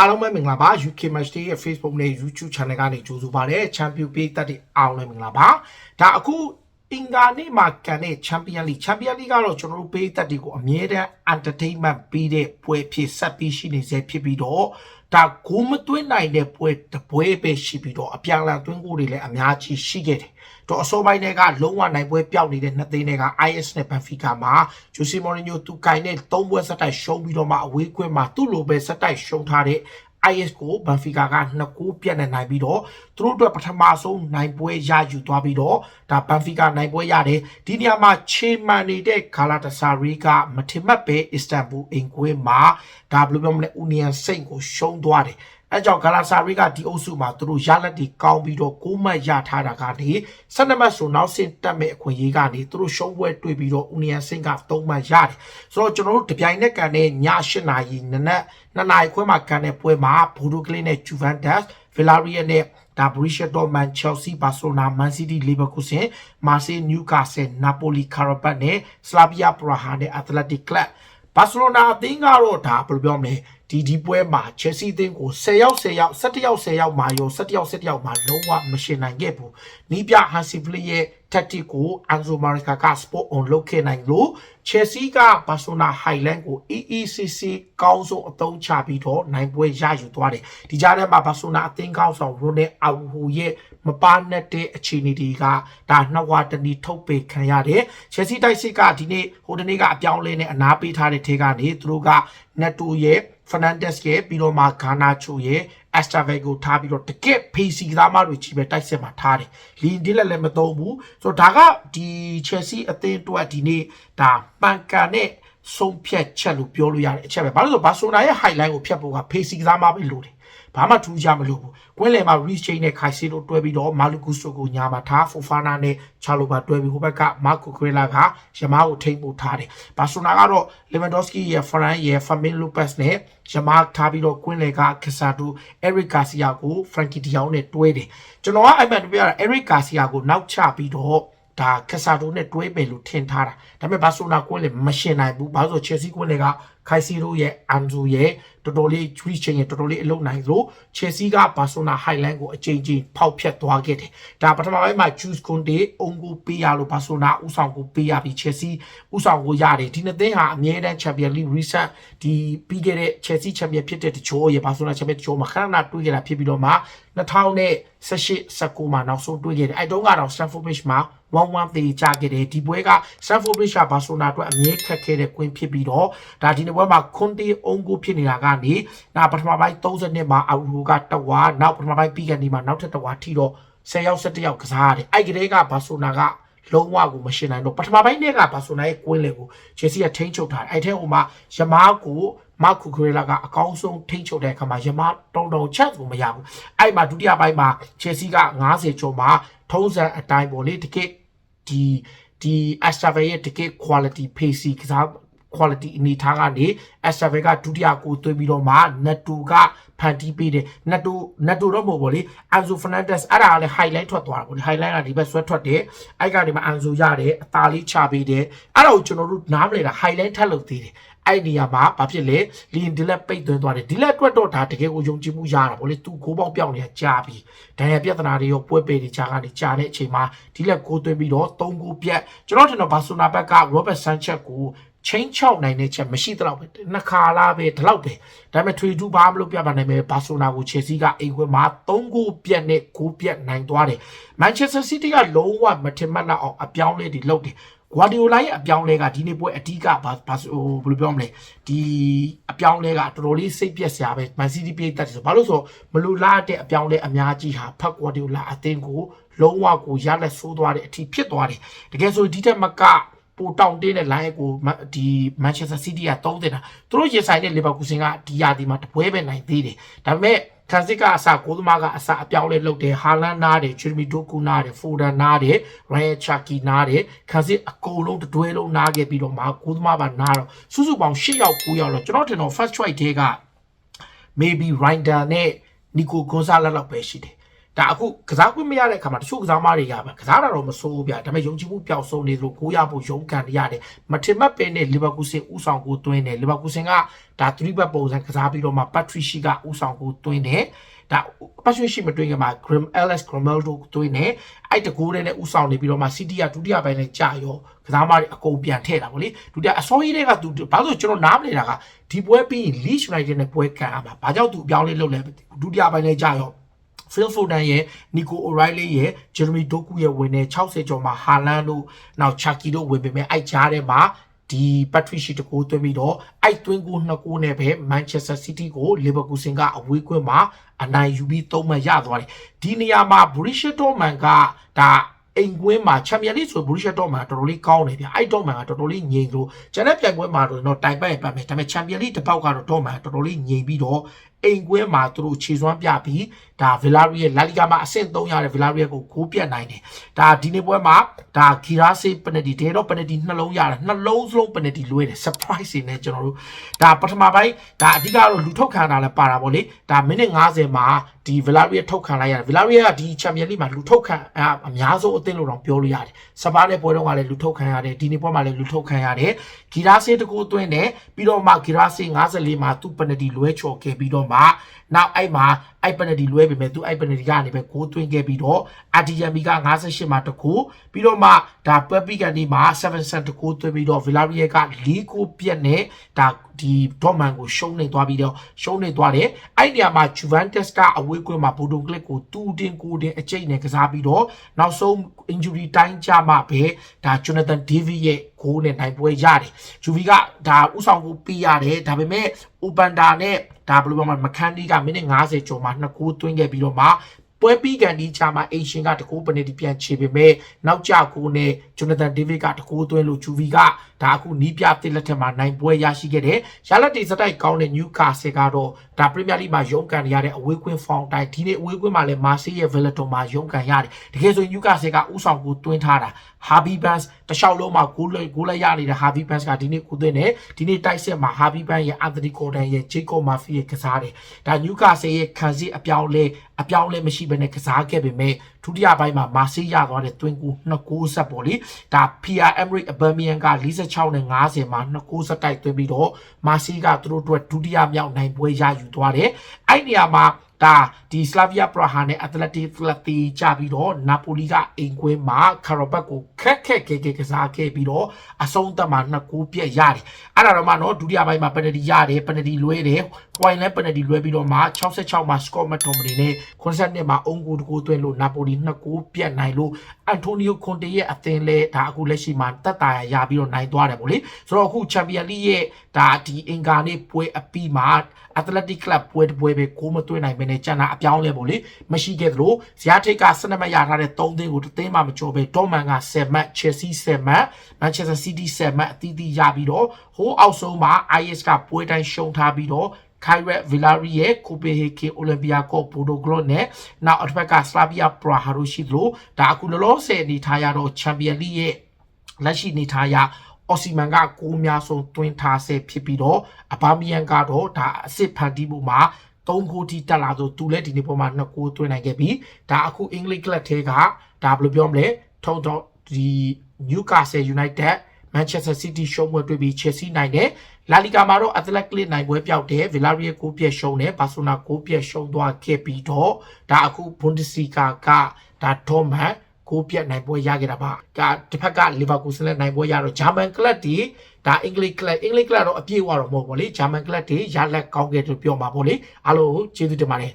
အားလုံးပဲမင်္ဂလာပါ UK Match Day ရဲ့ Facebook နဲ့ YouTube Channel ကနေကြိုဆိုပါရစေ။ Champion ပေးသက်တဲ့အားလုံးပဲမင်္ဂလာပါ။ဒါအခုအင်္ဂါနေ့မှာကန်တဲ့ Champion League Champion League ကတော့ကျွန်တော်တို့ပေးသက်တွေကိုအမြဲတမ်း entertainment ပေးတဲ့ပွဲဖြစ်ဆက်ပြီးရှိနေစေဖြစ်ပြီးတော့ ဒါဂိုးမသွင်းနိုင်တဲ့ပွဲတစ်ပွဲပဲရှိပြီးတော့အပြန်အလှန်သွင်းကိုတွေလည်းအများကြီးရှိခဲ့တယ်။တော့အစောပိုင်းတွေကလုံးဝနိုင်ပွဲပျောက်နေတဲ့နှစ်သိန်းတွေက IS နဲ့ Benfica မှာ Jose Mourinho သူကင်တဲ့သုံးပွဲဆက်တိုက်ရှုံးပြီးတော့မှအဝေးကွင်းမှာသူ့လိုပဲဆက်တိုက်ရှုံးထားတဲ့ IS ကိုဘန်ဖီကာကနှစ်ကိုပြတ်နေနိုင်ပြီးတော့သူတို့အတွက်ပထမဆုံးနိုင်ပွဲရယူသွားပြီးတော့ဒါဘန်ဖီကာနိုင်ပွဲရတယ်ဒီနေရာမှာချေမန်နေတဲ့ဂါလာတဆာရီကမထင်မှတ်ပဲအစ္စတန်ဘူအင်ကွေးမှာဒါဘယ်လိုပြောမလဲဦးနီယန်စိတ်ကိုရှုံးသွားတယ် အဲကြောင့်ဂါလာဆာရီကဒီအုပ်စုမှာသူတို့ရလက်တွေကောင်းပြီးတော့ကိုးမှတ်ရထားတာကနေ12မှတ်ဆိုနောက်ဆင့်တက်မဲ့အခွင့်အရေးကနေသူတို့ရှုံးပွဲတွေ့ပြီးတော့ဦးနီယန်စိတ်က3မှတ်ရတယ်ဆိုတော့ကျွန်တော်တို့တပြိုင်နက်ကန်တဲ့ည8နာရီနနက်2နာရီခွဲမှာကန်တဲ့ပွဲမှာဘူဒိုကလင်းနဲ့ဂျူဗန်တက်စ်ဗီလာရီယယ်နဲ့ဒါဘရီရှက်ဒေါ်မန်ချယ်ဆီဘာဆိုနာမန်စီးတီးလီဗာပူးဆင်မာဆေးနျူကာဆယ်နာပိုလီကာရဘတ်နဲ့စလာဗီယာပရာဟာနဲ့အက်တလက်တစ်ကလပ် ဘာစီလိုနာအသင်းကတော့ဒါဘယ်လိုပြောမလဲဒီဒီပွဲမှာချက်စီအသင်းကို10ယောက်10ယောက်17ယောက်10ယောက်မာရော17ယောက်17ယောက်မာလုံးဝမရှင်နိုင်ခဲ့ဘူးနီးပြဟန်စီဖလီရဲ့ tactic ကိုအန်ဇိုမာရီကာက sport on လုပ်ခဲ့နိုင်လို့ချက်စီကဘာဆိုနာဟိုင်လန်ကို EECC ကောင်းဆုံးအသုံးချပြီးတော့နိုင်ပွဲရယူသွားတယ်ဒီကြားထဲမှာဘာဆိုနာအသင်းကောင်းဆောင်ရိုနယ်အာဝူရဲ့မပါနဲ့တဲ့အခြေအနေတွေကဒါနှစ်ဝါတနီထုတ်ပေခံရတယ်ချက်စီတိုက်စစ်ကဒီနေ့ဟိုတနေ့ကအပြောင်းလဲနဲ့အနာပေးထားတဲ့ထဲကနေသူတို့ကနက်တိုရဲ့ Fernandez ရဲ့ပြီးတော့မှဂါနာချိုရဲ့ Estevez ကိုထားပြီးတော့တကက်ဖေးစီကစားမတွေကြီးပဲတိုက်စစ်မှာထားတယ်လီဒီလက်လည်းမသုံးဘူးဆိုတော့ဒါကဒီ Chelsea အသင်းအတွက်ဒီနေ့ဒါပန်ကန်နဲ့ဆုံးဖြတ်ချက်လို့ပြောလို့ရတဲ့အချက်ပဲဘာလို့လဲဆိုဘာဆိုနာရဲ့ highlight ကိုဖြတ်ဖို့ကဖေးစီကစားမပဲလို့တယ် ဘာမှထူးခြားမလို့ဘူးကွင်းလယ်မှာ reach chain နဲ့ Kai Siro တွဲပြီးတော့ Maluku So ကိုညာမှာထား Fofana နဲ့ Chalo ပါတွဲပြီးဟိုဘက်က Marco Cucurella ကရမားကိုထိမ့်ဖို့ထားတယ်ဘာဆိုနာကတော့ Lewandowski ရဲ့ Ferran ရဲ့ Fermin Lopez နဲ့ရမားထားပြီးတော့ကွင်းလယ်က Casado Eric Garcia ကို Frankie De Jong နဲ့တွဲတယ်ကျွန်တော်ကအဲ့မှန်ပြရတာ Eric Garcia ကိုနောက်ချပြီးတော့ဒါကက်ဆာတိုနဲ့တွဲမယ်လို့ထင်ထားတာဒါပေမဲ့ဘာဆိုနာကွင်းလေမရှင်နိုင်ဘူးဘာလို့ဆိုချယ်ဆီကွင်းလေက ခိုင်စီရိုရဲ့အန်ဇူရဲ့တော်တော်လေးဂျူရီချင်းရဲ့တော်တော်လေးအလုံးနိုင်လို့ချယ်ဆီကဘာဆိုနာဟိုင်လန်ကိုအချိန်ချင်းဖောက်ဖျက်သွားခဲ့တယ်ဒါပထမပိုင်းမှာဂျူးကွန်တေအုံကိုပေးရလို့ဘာဆိုနာဥဆောင်ကိုပေးရပြီးချယ်ဆီဥဆောင်ကိုရတယ်ဒီနှစ်သင်းဟာအမြဲတမ်းချန်ပီယံလိ recent ဒီပြီးခဲ့တဲ့ချယ်ဆီချန်ပီယံဖြစ်တဲ့တချို့ရဲ့ဘာဆိုနာချန်ပီယံတချို့မှာခဏခဏတွေးခဲ့တာဖြစ်ပြီးတော့မှ2018 19မှာနောက်ဆုံးတွေးခဲ့တယ်အဲတုန်းကတော့ Stamford Bridge မှာ1-1သေးကြခဲ့တယ်ဒီပွဲက Stamford Bridge ကဘာဆိုနာအတွက်အမြဲခက်ခဲတဲ့ကွင်းဖြစ်ပြီးတော့ဒါဒီနေ့ပွဲမှာခွန်တီအုံကိုဖြစ်နေတာကနေဒါပထမပိုင်း30နှစ်မှာအရူကတဝါနောက်ပထမပိုင်းပြီးကန်ဒီမှာနောက်ထပ်တဝါထိတော့10ယောက်17ယောက်ကစားရတယ်အဲ့ကလေးကဘာဆိုနာကလုံးဝကိုမရှင်းနိုင်တော့ပထမပိုင်းနဲ့ကဘာဆိုနာရဲ့ကွင်းလေကိုချယ်ဆီကထိန်းချုပ်ထားတယ်အဲ့ထဲဟိုမှာယမားကိုမတ်ကူခရီလာကအကောင်းဆုံးထိန်းချုပ်တဲ့အခါမှာယမားတုံတုံချက်ကိုမရဘူးအဲ့မှာဒုတိယပိုင်းမှာချယ်ဆီက90ကျော်မှာထုံးစံအတိုင်းပေါ့လေတကယ်ဒီဒီ Astave ရဲ့တကယ် quality pace ကစား quality အနေထားကနေ Astave ကဒုတိယကိုသွင်းပြီးတော့မှ Netto ကဖန်တီးပေးတယ် Netto Netto တော့မဟုတ်ဘူးလေ Anzo Fernandez အဲ့ဒါကလည်း highlight ထွက်သွားတာပေါ့ဒီ highlight ကဒီဘက်ဆွဲထွက်တယ်အဲ့ကနေမှ Anzo ရတယ်အသာလေးချပေးတယ်အဲ့ဒါကိုကျွန်တော်တို့နားမလဲတာ highlight ထပ်လုပ်သေးတယ်အဲ့ဒီနေရာမှာဘာဖြစ်လဲလီယန်ဒီလက်ပိတ်သွင်းသွားတယ်ဒီလက်အတွက်တော့ဒါတကယ်ကိုယုံကြည်မှုရတာဗောလေသူကိုပေါက်ပြောင်းနေတာကြာပြီဒဏ်ရာပြဿနာတွေရောပွဲပေတွေကြာကနေကြာတဲ့အချိန်မှာဒီလက်ကိုသွင်းပြီးတော့၃ကိုပြတ်ကျွန်တော်ထင်တော့ဘာဆိုနာဘက်က Robert Sanchez ကို ချင်းချောက်နိုင်တဲ့ချက်မရှိတော့ပဲနှစ်ခါလားပဲဒီလောက်ပဲဒါပေမဲ့ထွေထူးဘာမလို့ပြပါနိုင်မယ်ဘာဆိုနာကိုချယ်ဆီကအိမ်ခွဲမှာ၃ဂိုးပြတ်နဲ့ဂိုးပြတ်နိုင်သွားတယ်မန်ချက်စတာစီးတီးကလုံးဝမထင်မှတ်တော့အောင်အပြောင်းလဲတွေလုပ်တယ်ဂွာဒီယိုလာရဲ့အပြောင်းလဲကဒီနေ့ပွဲအဓိကဘာဘာဟိုဘယ်လိုပြောမလဲဒီအပြောင်းလဲကတော်တော်လေးစိတ်ပြက်စရာပဲမန်စီးတီးပြေးတတ်တယ်ဆိုဘာလို့ဆိုမလူလားတဲ့အပြောင်းလဲအများကြီးဟာဖက်ဂွာဒီယိုလာအသင်းကိုလုံးဝကိုရလက်ဆိုးသွားတဲ့အထိဖြစ်သွားတယ်တကယ်ဆိုဒီတက်မက ပိုတောင်တင်းတဲ့ line ကိုဒီ Manchester City ကသုံးတင်တာသူတို့ရင်ဆိုင်တဲ့ Liverpool ကဒီယာဒီမှာတပွဲပဲနိုင်သေးတယ်ဒါပေမဲ့ခန်းစစ်ကအစကိုသမားကအစအပြောင်းလဲလုပ်တယ်ဟာလန်နားတယ်ချီမီဒိုကူနားတယ်ဖိုဒန်နားတယ်ရိုင်ချာကီနားတယ်ခန်းစစ်အကုန်လုံးတွဲလုံးနားခဲ့ပြီးတော့မှကိုသမားပါနားတော့စုစုပေါင်း၈ယောက်9ယောက်တော့ကျွန်တော်ထင်တော့ first choice တဲက maybe Rinder နဲ့ Nico Gonzalez လောက်ပဲရှိတယ် ဒါအခုကစားခွင့်မရတဲ့အခါမှာတချို့ကစားမတွေရပါကစားတာတော့မစိုးဘူးဗျဒါပေမဲ့ယုံကြည်မှုပျောက်ဆုံးနေသလိုကိုရဖို့ရုန်းကန်ရတယ်မထင်မှတ်ပဲနဲ့လီဗာပူးဆင်ဥဆောင်ကိုသွင်းတယ်လီဗာပူးဆင်ကဒါ3ဘက်ပုံစံကစားပြီးတော့မှပတ်ထရီရှိကဥဆောင်ကိုသွင်းတယ်ဒါပတ်ထရီရှိမတွင်းခင်မှာ Grim Alex Grimaldo သွင်းတယ်အဲ့တကိုးတဲ့နဲ့ဥဆောင်နေပြီးတော့မှ City ကဒုတိယပိုင်းနဲ့ကြာရောကစားမတွေအကုန်ပြန်ထည့်တာဗောလေဒုတိယအစောကြီးတွေကသူဘာလို့ကျွန်တော်နားမနေတာကဒီပွဲပြီးရင် Leeds United နဲ့ပွဲကန်ရမှာဘာကြောင့်သူအပြောင်းလဲလုပ်လဲဒုတိယပိုင်းနဲ့ကြာရော Phil Foden ရဲ့ Nico O'Reilly ရဲ့ Jeremy Doku ရဲ့ဝင်နေ60ကျော်မှာ Haaland တို့နောက် Chucky တို့ဝင်ပေမဲ့အဲ့ကြားထဲမှာဒီ Patrick ရှိတကိုသွင်းပြီးတော့အဲ့သွင်းကိုနှစ်ကိုနဲ့ပဲ Manchester City ကို Liverpool ကအဝေးကွင်းမှာအနိုင်ယူပြီးသုံးမှတ်ရသွားတယ်ဒီနေရာမှာ Borussia Dortmund ကဒါအိမ်ကွင်းမှာချန်ပီယံလိဆိုဘူရီရှက်တော့မှာတော်တော်လေးကောင်းတယ်ဗျအဲ့တော့မှာတော်တော်လေးငြိမ်လို့ကျန်တဲ့ပြိုင်ပွဲမှာတော့တိုင်ပတ်ရပတ်မယ်ဒါပေမဲ့ချန်ပီယံလိတစ်ပေါက်ကတော့တော့မှာတော်တော်လေးငြိမ်ပြီးတော့ အိမ်ကွင်းမှာသူတို့ခြေစွမ်းပြပြီးဒါဗီလာရီရဲ့လာလီဂါမှာအဆင့်3ရတဲ့ဗီလာရီကိုဂိုးပြတ်နိုင်တယ်ဒါဒီနေ့ပွဲမှာဒါဂီရာစေးပနတီဒေတော့ပနတီနှလုံးရတယ်နှလုံးစလုံးပနတီလွဲတယ် surprise နေကျွန်တော်တို့ဒါပထမပိုင်းဒါအဓိကတော့လူထုတ်ခံတာလည်းပါတာဗောလေဒါမိနစ်90မှာဒီဗီလာရီထုတ်ခံလိုက်ရတယ်ဗီလာရီကဒီချန်ပီယံလိမှာလူထုတ်ခံအများဆုံးအသင်းလို့တော့ပြောလို့ရတယ်စပါးတဲ့ပွဲတော့ကလည်းလူထုတ်ခံရတယ်ဒီနေ့ပွဲမှာလည်းလူထုတ်ခံရတယ်ဂီရာစေးတကူသွင်းတယ်ပြီးတော့မှဂီရာစေး54မှာသူ့ပနတီလွဲချော်ခဲ့ပြီးတော့မှနောက်အဲ့မှာအဲ့ပနတီလွဲပေမဲ့သူအဲ့ပနတီကနေပဲကိုးသွင်းခဲ့ပြီးတော့အာဒီယမ်မီက58မှာတကူပြီးတော့မှဒါပက်ပီကနေမှာ7ဆန်တကူသွင်းပြီးတော့ဗီလာရီယယ်က4ကိုပြက်နဲ့ဒါဒီဒေါမန်ကိုရှုံးနေသွားပြီးတော့ရှုံးနေသွားတယ်အဲ့နေရာမှာဂျူဗန်တက်စ်ကအဝေးကွင်းမှာဘိုဒိုကလစ်ကိုတူတင်ကိုတင်အကျိတ်နဲ့ကစားပြီးတော့နောက်ဆုံး injury တိုင်းကြမှာပဲဒါဂျိုနာသန်ဒေးဗစ်ရဲ့ဂိုးနဲ့နိုင်ပွဲရတယ်ဂျူဗီကဒါဥဆောင်ကိုပေးရတယ်ဒါပေမဲ့အိုပန်ဒါနဲ့ဒါဘယ်လိုပြောမလဲမခန်းဒီကမိနစ်90ကျော်မှာနှစ်ကိုသွင်းခဲ့ပြီးတော့မှ ပွဲပြီးကန်ဒီချာမှာအိရှင်ကတကူပနေတီပြန်ချေပေမဲ့နောက်ကျကိုနဲ့ဂျိုနာသန်ဒေးဗစ်ကတကူသွင်းလို့ဂျူဗီကဒါအခုနီးပြတစ်လက်ထက်မှာနိုင်ပွဲရရှိခဲ့တယ်။ရလက်တီစတိုက်ကောင်းတဲ့နျူကာဆယ်ကတော့ဒါပရီးမီယာလိမှာရုန်းကန်ရတဲ့အဝေးကွင်းဖောင်တိုင်းဒီနေ့အဝေးကွင်းမှာလည်းမာဆေးရဲ့ဗယ်လတိုမှာရုန်းကန်ရတယ်။တကယ်ဆိုနျူကာဆယ်ကဥဆောင်ကိုတွင်းထားတာဟာဘီဘန်စ်တခြားလုံးမှာဂိုးလိုက်ဂိုးလိုက်ရနေတဲ့ဟာဘီဘန်စ်ကဒီနေ့ကိုသွင်းတယ်ဒီနေ့တိုက်ဆက်မှာဟာဘီဘန်ရဲ့အန်သနီကိုဒန်ရဲ့ဂျေကောမာဖီရဲ့ကစားတယ်ဒါနျူကာဆယ်ရဲ့ခံစစ်အပြောင်းလဲ အပြောင်းလဲမရှိဘဲနဲ့ကစားခဲ့ပေမဲ့ဒုတိယပိုင်းမှာမာဆေးရသွားတဲ့တွင်းကူနှစ်ကိုးဆက်ပေါ်လေဒါ PR Emirates Aubameyang က46နဲ့50မှာနှစ်ကိုးဆက်တိုက်သွင်းပြီးတော့မာဆေးကသူတို့အတွက်ဒုတိယမြောက်နိုင်ပွဲရယူသွားတယ်အဲ့နေရာမှာဒါဒီစလာဗီယာပရာဟာနဲ့အက်တလက်တစ်ဖလက်တီကြပြီးတော့နာပိုလီကအိမ်ကွင်းမှာကာရိုဘတ်ကိုခက်ခက်ခဲခဲကစားခဲ့ပြီးတော့အဆုံးသတ်မှာနှစ်ကိုပြက်ရတယ်အဲ့ဒါတော့မှနော်ဒုတိယပိုင်းမှာပနတီရတယ်ပနတီလွဲတယ်ပွိုင်လဲပနတီလွဲပြီးတော့မှ66မှာစကော့မက်တိုမနီနဲ့92မှာအုံကူတကူသွင်းလို့နာပိုလီနှစ်ကိုပြက်နိုင်လို့အန်တိုနီယိုကွန်တေရဲ့အသင်းလဲဒါအခုလက်ရှိမှာတက်တာရပြီးတော့နိုင်သွားတယ်ဗောလေဆိုတော့အခုချန်ပီယံလိရဲ့ဒါဒီအင်္ဂါနေ့ပွဲအပြီးမှာ Athletic Club ပွဲတစ်ပွဲပဲကိုမသွင်းနိုင်ဘဲနဲ့ကျန်တာအပြောင်းလဲပေါ့လေမရှိခဲ့သလိုဇယားထိတ်က12မှတ်ရထားတဲ့3သင်းကိုတစ်သင်းမှမကျော်ပဲဒေါ်မန်က7မှတ် Chelsea 7မှတ် Manchester City 7မှတ်အသီးသီးရပြီးတော့ဟိုးအောက်ဆုံးမှာ IS ကပွဲတိုင်းရှုံးထားပြီးတော့ခိုင်ရက်ဗီလာရီရဲ့ကိုပေဟေကေအိုလံပီယာကောပိုဒိုဂလော့နဲ့နောက်အထက်ကစလာဗီယာပရာဟာရိုရှိသလိုဒါအခုလောလောဆယ်အနေထားရတော့ချန်ပီယံလိရဲ့လက်ရှိအနေထားရအော်စီမန်ကကိုးများဆုံးတွင်းထားဆဲဖြစ်ပြီးတော့အဘာမီယန်ကတော့ဒါအစ်စ်ဖန်တီးမှုမှာ3ဂိုးထိတက်လာဆိုသူလည်းဒီနေ့ပေါ်မှာ2ဂိုးသွင်းနိုင်ခဲ့ပြီးဒါအခုအင်္ဂလိပ်ကလပ်ထဲကဒါဘယ်လိုပြောမလဲထုံတော့ ဒီ Newcastle United Manchester City ရှုံးပွဲတွေ့ပြီး Chelsea နိုင်တယ်။ La Liga မှာတော့ Athletic နိုင်ပွဲပြောက်တယ်။ Villarreal ကိုပြည့်ရှုံးတယ်။ Barcelona ကိုပြည့်ရှုံးသွားခဲ့ပြီးတော့ဒါအခု Bundesliga ကဒါ Dortmund ကိုပြတ်နိုင်ပွဲရခဲ့တာပါဒါတစ်ဖက်ကလီဗာပူးဆလည်းနိုင်ပွဲရတော့ဂျာမန်ကလပ်တီဒါအင်္ဂလိပ်ကလပ်အင်္ဂလိပ်ကလပ်တော့အပြည့်အဝတော့မဟုတ်ဘူးလေဂျာမန်ကလပ်တီရလက်ကောင်းခဲ့တယ်ပြောမှာပေါ့လေအားလုံးကျေးဇူးတင်ပါတယ်